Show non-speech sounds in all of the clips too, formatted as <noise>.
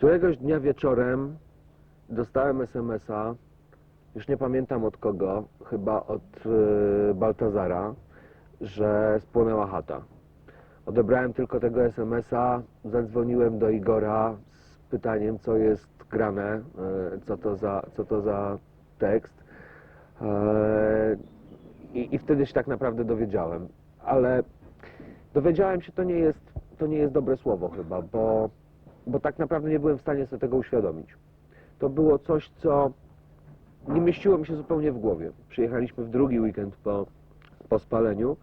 Któregoś dnia wieczorem dostałem SMS-a, już nie pamiętam od kogo, chyba od e, Baltazara, że spłonęła chata. Odebrałem tylko tego SMS-a, zadzwoniłem do Igora z pytaniem, co jest grane, e, co to za, co to za tekst. I, I wtedy się tak naprawdę dowiedziałem. Ale dowiedziałem się, to nie jest, to nie jest dobre słowo chyba, bo, bo tak naprawdę nie byłem w stanie sobie tego uświadomić. To było coś, co nie mieściło mi się zupełnie w głowie. Przyjechaliśmy w drugi weekend po, po spaleniu.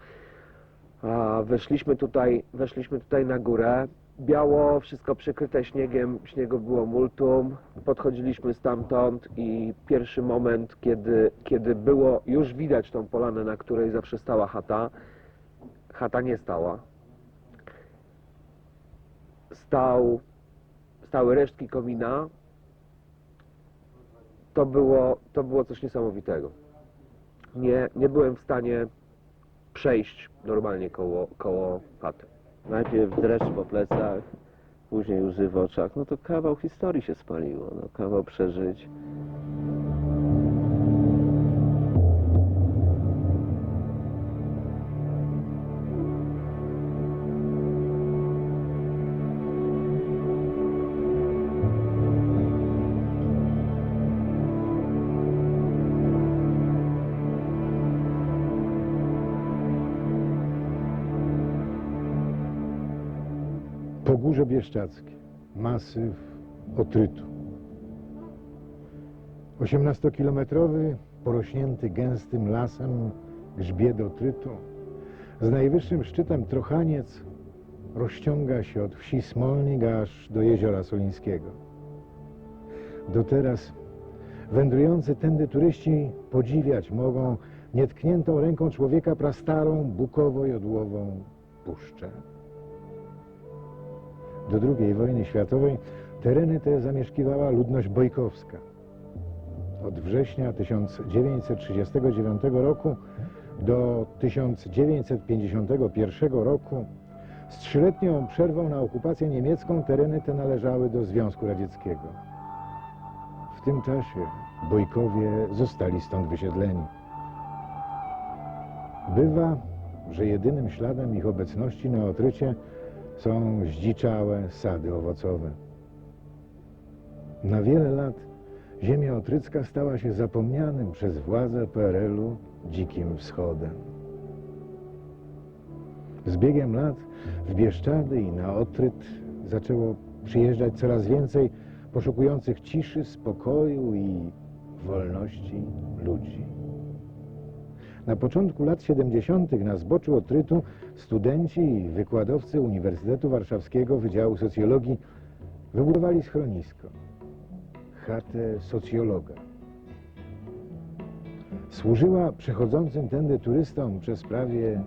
A weszliśmy tutaj, weszliśmy tutaj na górę. Biało, wszystko przykryte śniegiem, śniegu było multum. Podchodziliśmy stamtąd i pierwszy moment, kiedy, kiedy było już widać tą polanę, na której zawsze stała chata, chata nie stała. Stał, stały resztki komina. To było, to było coś niesamowitego. Nie, nie byłem w stanie przejść normalnie koło, koło chaty. Najpierw dreszcz po plecach, później łzy w oczach. No to kawał historii się spaliło, no, kawał przeżyć. Pogórze Bieszczackie, masyw Otrytu. 18-kilometrowy, porośnięty gęstym lasem grzbiet Otrytu, z najwyższym szczytem Trochaniec rozciąga się od wsi Smolnik aż do jeziora Solińskiego. Do teraz wędrujący tędy turyści podziwiać mogą nietkniętą ręką człowieka prastarą, bukowo-jodłową puszczę. Do II wojny światowej tereny te zamieszkiwała ludność bojkowska. Od września 1939 roku do 1951 roku z trzyletnią przerwą na okupację niemiecką tereny te należały do Związku Radzieckiego. W tym czasie bojkowie zostali stąd wysiedleni. Bywa, że jedynym śladem ich obecności na Otrycie są zdziczałe sady owocowe. Na wiele lat ziemia otrycka stała się zapomnianym przez władze PRL-u dzikim wschodem. Z biegiem lat w Bieszczady i na Otryt zaczęło przyjeżdżać coraz więcej poszukujących ciszy, spokoju i wolności ludzi. Na początku lat 70. na zboczu Otrytu studenci i wykładowcy Uniwersytetu Warszawskiego Wydziału Socjologii wybudowali schronisko, chatę socjologa. Służyła przechodzącym tędy turystom przez prawie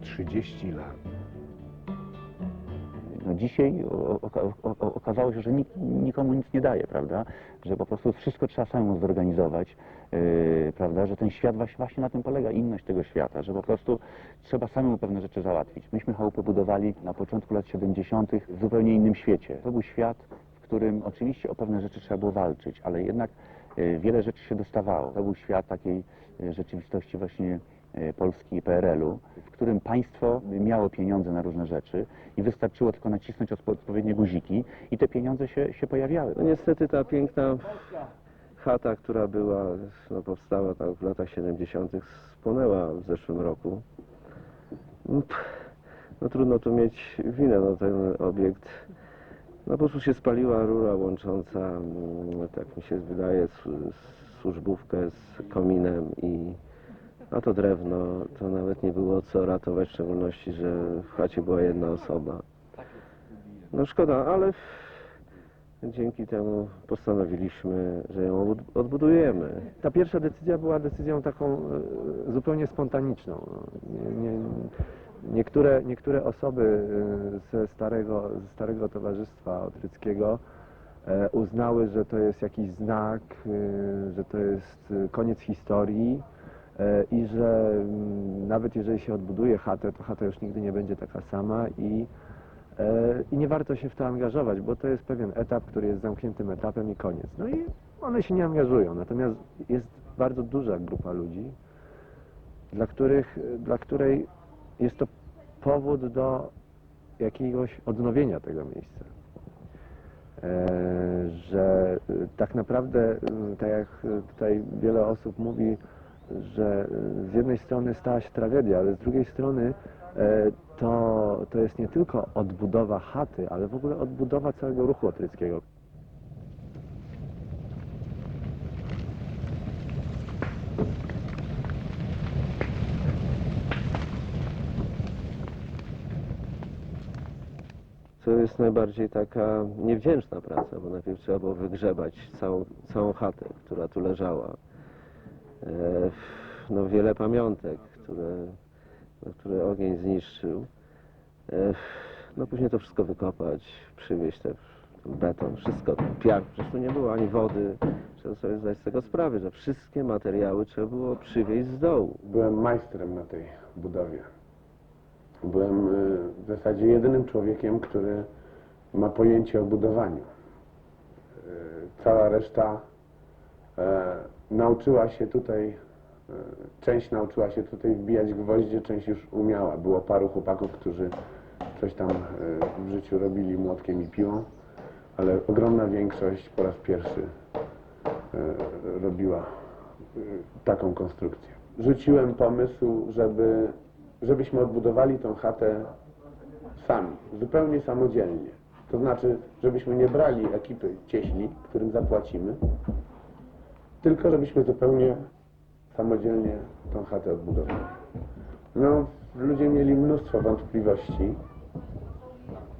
30 lat. No dzisiaj okazało się, że nikt nikomu nic nie daje, prawda? Że po prostu wszystko trzeba samemu zorganizować, yy, prawda? Że ten świat właśnie, na tym polega, inność tego świata, że po prostu trzeba samemu pewne rzeczy załatwić. Myśmy chałupy budowali na początku lat 70. w zupełnie innym świecie. To był świat, w którym oczywiście o pewne rzeczy trzeba było walczyć, ale jednak yy, wiele rzeczy się dostawało. To był świat takiej yy, rzeczywistości właśnie Polski i PRL-u, w którym państwo miało pieniądze na różne rzeczy i wystarczyło tylko nacisnąć odpo- odpowiednie guziki i te pieniądze się, się pojawiały. No niestety ta piękna chata, która była, no powstała tak w latach 70. spłonęła w zeszłym roku. No, no trudno tu mieć winę, no ten obiekt no po prostu się spaliła rura łącząca, mm, tak mi się wydaje, służbówkę z kominem i a to drewno, to nawet nie było co ratować, w szczególności, że w chacie była jedna osoba. No szkoda, ale dzięki temu postanowiliśmy, że ją od- odbudujemy. Ta pierwsza decyzja była decyzją taką e, zupełnie spontaniczną. Nie, nie, niektóre, niektóre osoby e, ze starego, ze starego towarzystwa otryckiego e, uznały, że to jest jakiś znak, e, że to jest e, koniec historii i że mm, nawet jeżeli się odbuduje chatę, to chata już nigdy nie będzie taka sama i E, I nie warto się w to angażować, bo to jest pewien etap, który jest zamkniętym etapem i koniec. No i one się nie angażują. Natomiast jest bardzo duża grupa ludzi, dla, których, dla której jest to powód do jakiegoś odnowienia tego miejsca. E, że tak naprawdę, y, tak jak tutaj wiele osób mówi, że y, z jednej strony stała się tragedia, ale z drugiej strony e, to, to jest nie tylko odbudowa chaty, ale w ogóle odbudowa całego ruchu otryckiego. To jest najbardziej taka niewdzięczna praca, bo najpierw trzeba było wygrzebać całą, całą chatę, która tu leżała. E, no wiele pamiątek, które, no, które ogień zniszczył. E, no później to wszystko wykopać, przywieźć te, beton, wszystko, piach, przecież tu nie było ani wody. Trzeba sobie zdać z tego sprawę, że wszystkie materiały trzeba było przywieźć z dołu. Byłem majstrem na tej budowie. Byłem y, w zasadzie jedynym człowiekiem, który ma pojęcie o budowaniu. Cała reszta e, nauczyła się tutaj, e, część nauczyła się tutaj wbijać gwoździe, część już umiała. Było paru chłopaków, którzy coś tam e, w życiu robili młotkiem i piłą, ale ogromna większość po raz pierwszy e, robiła taką konstrukcję. Rzuciłem pomysł, żeby, żebyśmy odbudowali tą chatę sami, zupełnie samodzielnie. To znaczy, żebyśmy nie brali ekipy cieśli, którym zapłacimy, tylko żebyśmy zupełnie samodzielnie tą chatę odbudowali. No, ludzie mieli mnóstwo wątpliwości.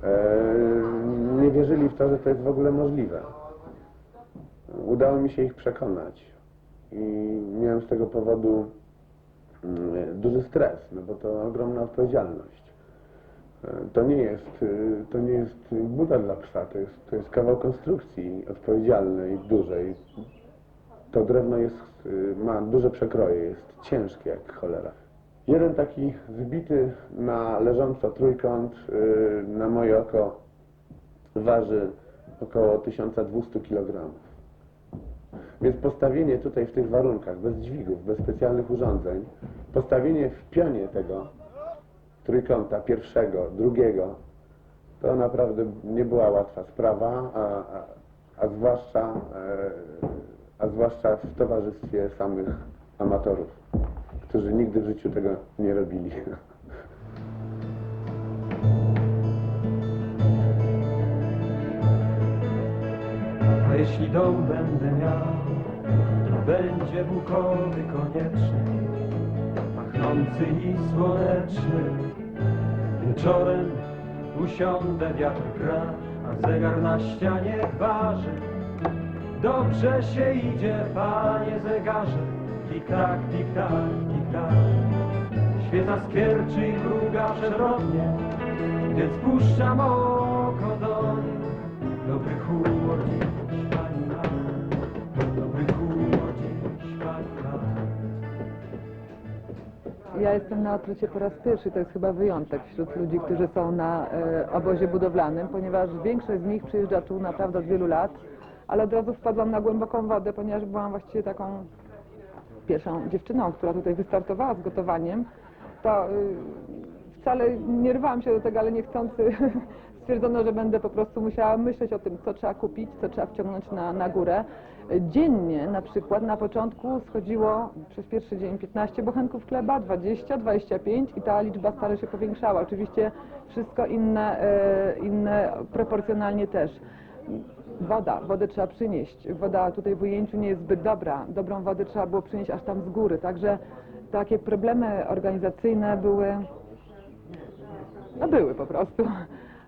Eee, nie wierzyli w to, że to jest w ogóle możliwe. Udało mi się ich przekonać i miałem z tego powodu mm, duży stres, no bo to ogromna odpowiedzialność. E, To nie jest, y, to nie jest buda dla psa, to jest, to jest kawał konstrukcji odpowiedzialnej, dużej. To drewno jest, y, ma duże przekroje, jest ciężkie jak cholera. Jeden taki zbity na leżąco trójkąt y, na moje oko waży około 1200 kg. Więc postawienie tutaj w tych warunkach, bez dźwigów, bez specjalnych urządzeń, postawienie w pionie tego trójkąta, pierwszego, drugiego, to naprawdę nie była łatwa sprawa, a, a, a, zwłaszcza, e, a zwłaszcza w towarzystwie samych amatorów, którzy nigdy w życiu tego nie robili. A jeśli dom będę miał, to będzie bukowy koniecznie, pachnący i słoneczny. Wieczorem usiądę, wiatr gra, a zegar na ścianie waży. Dobrze się idzie, panie zegarze, tik-tak, tik-tak, tik-tak. Świeca skierczy i mruga przewrotnie, więc puszczam oko do niej. Dobry humor dziś, pani ma, dobry humor dziś, pani ma. Ja jestem na Otrycie po raz pierwszy, to jest chyba wyjątek wśród ludzi, którzy są na e, obozie budowlanym, ponieważ większość z nich przyjeżdża tu naprawdę od wielu lat, ale od razu wpadłam na głęboką wodę, ponieważ byłam właściwie taką pierwszą dziewczyną, która tutaj wystartowała z gotowaniem, to y, wcale nie rwałam się do tego, ale niechcący <laughs> stwierdzono, że będę po prostu musiała myśleć o tym, co trzeba kupić, co trzeba wciągnąć na, na górę. Dziennie na przykład na początku schodziło przez pierwszy dzień 15 bochenków chleba, 20, 25 i ta liczba stale się powiększała. Oczywiście wszystko inne, e, inne proporcjonalnie też. Woda, wodę trzeba przynieść. Woda tutaj w ujęciu nie jest zbyt dobra. Dobrą wodę trzeba było przynieść aż tam z góry. Także takie problemy organizacyjne były, no były po prostu.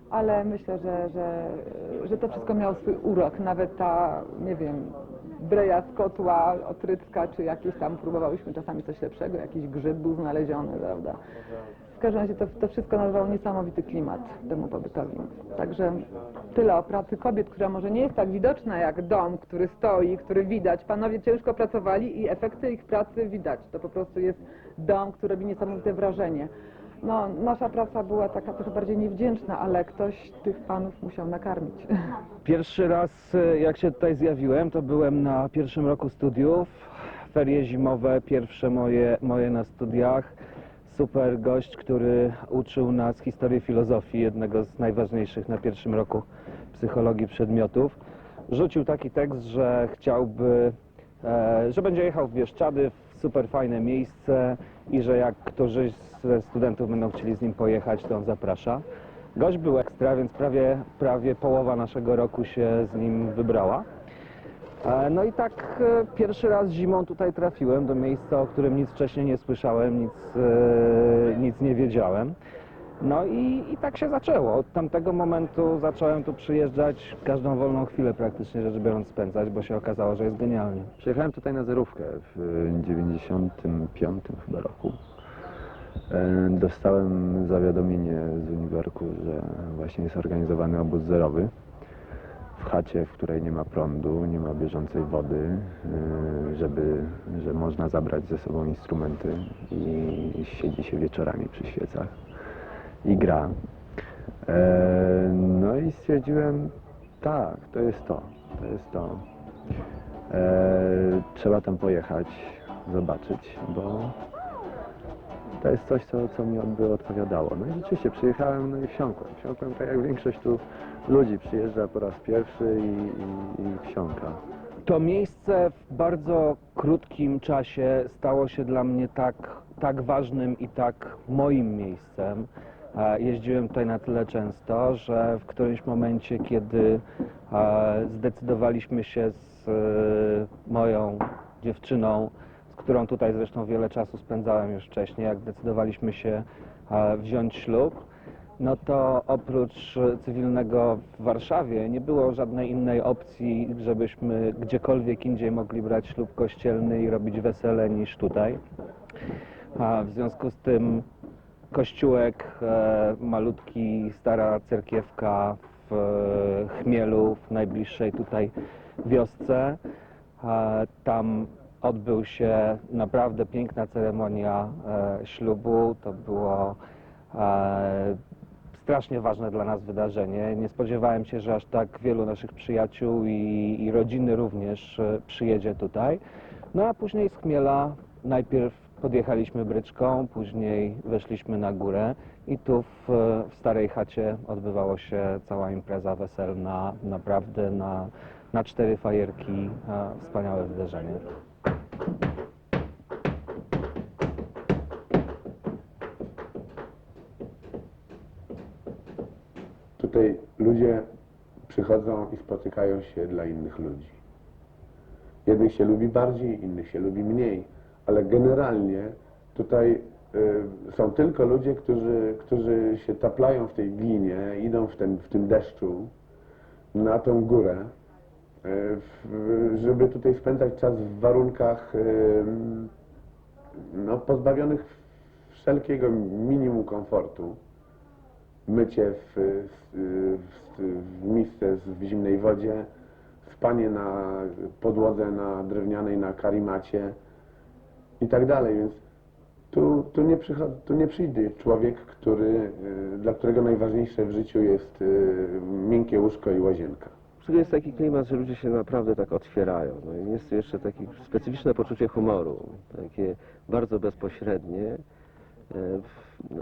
Ale myślę, że, że, że to wszystko miało swój urok. Nawet ta, nie wiem, breja z kotła otrycka, czy jakieś tam próbowałyśmy czasami coś lepszego, jakiś grzyb był znaleziony, prawda? Każdym razie to, to wszystko nadawało niesamowity klimat temu pobytowi. Także tyle o pracy kobiet, która może nie jest tak widoczna jak dom, który stoi, który widać. Panowie ciężko pracowali i efekty ich pracy widać. To po prostu jest dom, który robi niesamowite wrażenie. No, nasza praca była taka trochę bardziej niewdzięczna, ale ktoś tych panów musiał nakarmić. <laughs> Pierwszy raz, e, jak się tutaj zjawiłem, to byłem na pierwszym roku studiów. Ferie zimowe, pierwsze moje, moje na studiach. Super gość, który uczył nas historii filozofii, jednego z najważniejszych na pierwszym roku psychologii przedmiotów. Rzucił taki tekst, że chciałby, e, że będzie jechał w Bieszczady, w super fajne miejsce i że jak któryś ze studentów będą chcieli z nim pojechać, to on zaprasza. Gość był ekstra, więc prawie, prawie połowa naszego roku się z nim wybrała. E, No i tak e, pierwszy raz zimą tutaj trafiłem do miejsca, o którym nic wcześniej nie słyszałem, nic, e, nic nie wiedziałem. No i, i tak się zaczęło. Od tamtego momentu zacząłem tu przyjeżdżać, każdą wolną chwilę praktycznie rzecz biorąc spędzać, bo się okazało, że jest genialnie. Przyjechałem tutaj na zerówkę w 95 chyba roku. Dostałem zawiadomienie z Uniwerku, że właśnie jest organizowany obóz zerowy w chacie, w której nie ma prądu, nie ma bieżącej wody, e, żeby, że można zabrać ze sobą instrumenty i siedzi się wieczorami przy świecach i gra. E, No i stwierdziłem, tak, to jest to, to jest to. E, trzeba tam pojechać, zobaczyć, bo to jest coś, co, co mi by odpowiadało. No i rzeczywiście przyjechałem, no i wsiąkłem. Wsiąkłem tak jak większość tu ludzi przyjeżdża po raz pierwszy i, i, i wsiąka. To miejsce w bardzo krótkim czasie stało się dla mnie tak, tak ważnym i tak moim miejscem. E, Jeździłem tutaj na tyle często, że w którymś momencie, kiedy e, zdecydowaliśmy się z e, moją dziewczyną, którą tutaj zresztą wiele czasu spędzałem już wcześniej, jak zdecydowaliśmy się e, wziąć ślub, no to oprócz cywilnego w Warszawie nie było żadnej innej opcji, żebyśmy gdziekolwiek indziej mogli brać ślub kościelny i robić wesele niż tutaj. A w związku z tym kościółek, e, malutki, stara cerkiewka w e, Chmielu, w najbliższej tutaj wiosce. Tam odbył się naprawdę piękna ceremonia e, ślubu. To było e, strasznie ważne dla nas wydarzenie. Nie spodziewałem się, że aż tak wielu naszych przyjaciół i, i rodziny również e, przyjedzie tutaj. No a później z Chmiela najpierw podjechaliśmy bryczką, później weszliśmy na górę i tu w, w starej chacie odbywała się cała impreza weselna, naprawdę na, na cztery fajerki, wspaniałe wydarzenie. Tutaj ludzie przychodzą i spotykają się dla innych ludzi. Jednych się lubi bardziej, innych się lubi mniej, ale generalnie tutaj y, są tylko ludzie, którzy, którzy się taplają w tej glinie, idą w, ten, w tym deszczu na tą górę, żeby tutaj spędzać czas w warunkach no, pozbawionych wszelkiego minimum komfortu mycie w, w, w, misce w zimnej wodzie, spanie na podłodze na drewnianej, na karimacie i tak dalej, więc tu, tu, nie, przychod, tu nie przyjdzie człowiek, który, y, dla którego najważniejsze w życiu jest y, miękkie łóżko i łazienka. Tu jest taki klimat, że ludzie się naprawdę tak otwierają. No i jest jeszcze takie specyficzne poczucie humoru, takie bardzo bezpośrednie. E,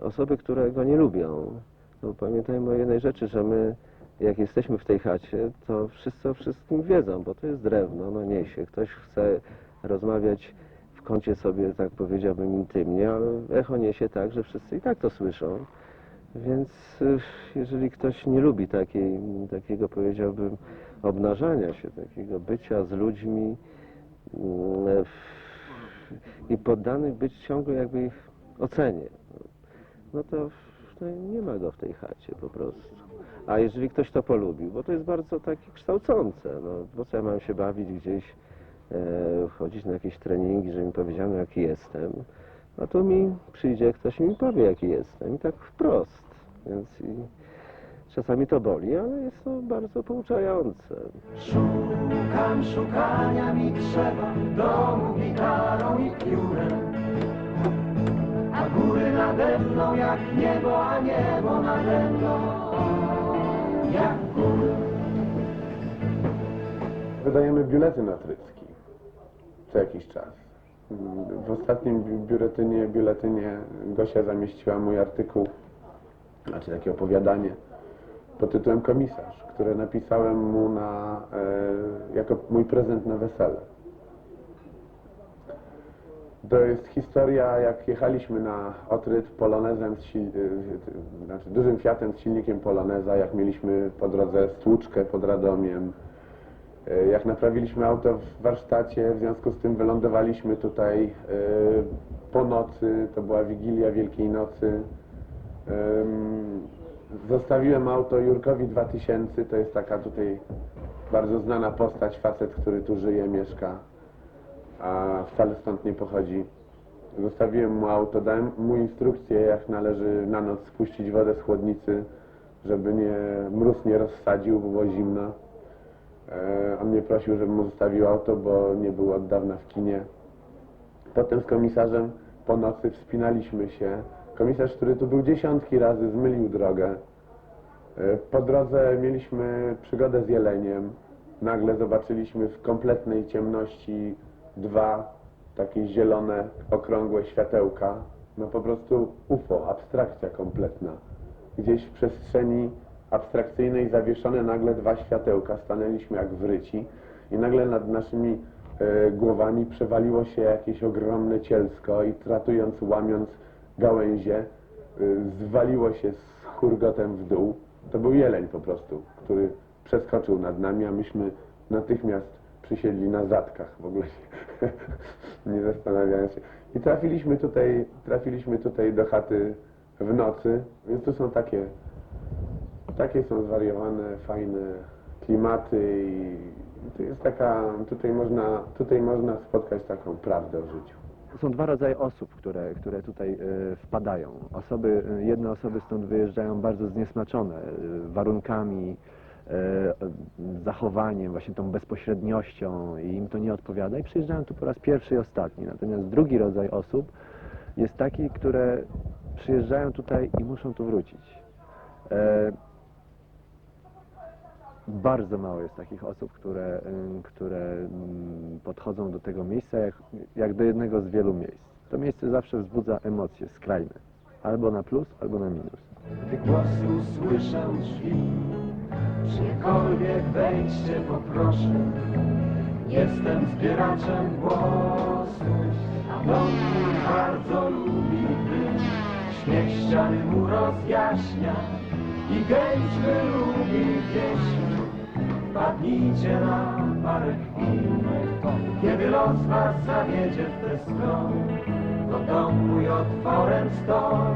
Osoby, które go nie lubią. No pamiętajmy o jednej rzeczy, że my jak jesteśmy w tej chacie, to wszyscy o wszystkim wiedzą, bo to jest drewno, no niesie. Ktoś chce rozmawiać w kącie sobie, tak powiedziałbym, intymnie, ale echo niesie tak, że wszyscy i tak to słyszą. Więc y, jeżeli ktoś nie lubi takiej, takiego, powiedziałbym, obnażania się, takiego bycia z ludźmi w- i poddany być ciągle jakby ich ocenie, no to, to nie ma go w tej chacie po prostu. A jeżeli ktoś to polubił, bo to jest bardzo takie kształcące, no po co ja mam się bawić gdzieś, e, chodzić na jakieś treningi, że mi powiedziano jaki jestem, a tu mi przyjdzie ktoś i mi powie jaki jestem i tak wprost, więc i czasami to boli, ale jest to bardzo pouczające. Szukam, szukania mi trzeba w domu gitarą i piórem A góry na nade mną jak niebo, a niebo nade mną jak góry. Wydajemy biuletyn atrycki co jakiś czas. W ostatnim bi- biuletynie, biuletynie Gosia zamieściła mój artykuł, znaczy takie opowiadanie pod tytułem Komisarz, które napisałem mu na, e, jako mój prezent na wesele. To jest historia, jak jechaliśmy na Otryt polonezem, y, znaczy dużym Fiatem z silnikiem poloneza, jak mieliśmy po drodze stłuczkę pod Radomiem, jak naprawiliśmy auto w warsztacie, w związku z tym wylądowaliśmy tutaj y, po nocy, to była Wigilia Wielkiej Nocy. Zostawiłem auto Jurkowi 2000, to jest taka tutaj bardzo znana postać, facet, który tu żyje, mieszka a wcale stąd nie pochodzi. Zostawiłem mu auto, dałem mu instrukcję, jak należy na noc spuścić wodę z chłodnicy, żeby nie, mróz nie rozsadził, bo było zimno. E, on mnie prosił, żebym mu zostawił auto, bo nie był od dawna w kinie. Potem z komisarzem po nocy wspinaliśmy się. Komisarz, który tu był dziesiątki razy, zmylił drogę. E, Po drodze mieliśmy przygodę z jeleniem. Nagle zobaczyliśmy w kompletnej ciemności dwa takie zielone, okrągłe światełka. No po prostu UFO, abstrakcja kompletna. Gdzieś w przestrzeni abstrakcyjnej zawieszone nagle dwa światełka. Stanęliśmy jak wryci i nagle nad naszymi e, głowami przewaliło się jakieś ogromne cielsko i tratując, łamiąc gałęzie, e, zwaliło się z hurgotem w dół. To był jeleń po prostu, który przeskoczył nad nami, a myśmy natychmiast przysiedli na zadkach, w ogóle się <laughs> nie zastanawiając się. I trafiliśmy tutaj, trafiliśmy tutaj do chaty w nocy, więc tu są takie, takie są zwariowane, fajne klimaty i to jest taka, tutaj można, tutaj można spotkać taką prawdę o życiu. Są dwa rodzaje osób, które, które tutaj e, wpadają. Osoby, e, jedne osoby stąd wyjeżdżają bardzo zniesmaczone e, warunkami, zachowaniem, właśnie tą bezpośredniością i im to nie odpowiada i przyjeżdżają tu po raz pierwszy i ostatni. Natomiast drugi rodzaj osób jest taki, które przyjeżdżają tutaj i muszą tu wrócić. Bardzo mało jest takich osób, które, ym, które ym, podchodzą do tego miejsca jak, jak do jednego z wielu miejsc. To miejsce zawsze wzbudza emocje skrajne. Albo na plus, albo na minus. Gdy głosy usłyszę drzwi, czyjekolwiek wejście poproszę. Jestem zbieraczem głosów, a dom bardzo lubi gdy śmiech ściany mu rozjaśnia i gęśmy lubi pieśń. Wpadnijcie na parę chwil, kiedy los was zawiedzie w tę stronę, to dom mój otworem stoi.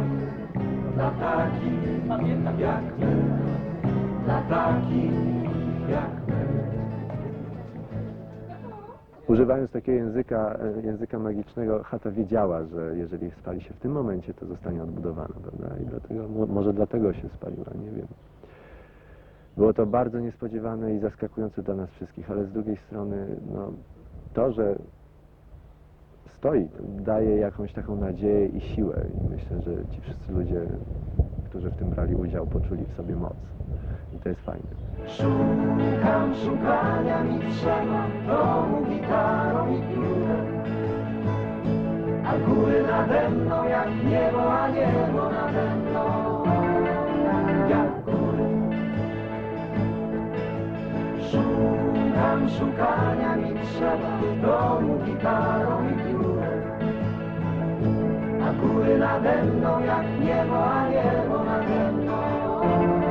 Dla takich jak my, dla takich jak my. Używając takiego języka, e, języka magicznego, chata wiedziała, że jeżeli spali się w tym momencie, to zostanie odbudowana, prawda? I dlatego, mo- może dlatego się spaliła, nie wiem. Było to bardzo niespodziewane i zaskakujące dla nas wszystkich, ale z drugiej strony, no, to, że stoi, daje jakąś taką nadzieję i siłę. I myślę, że ci wszyscy ludzie, którzy w tym brali udział, poczuli w sobie moc. I to jest fajne. Szukam, szukania mi trzeba domu gitarą i piórem. A góry nade mną jak niebo, a niebo nade mną Szukania mi trzeba domu gitarą i piórem. A góry nade mną jak niebo, a niebo nade mną.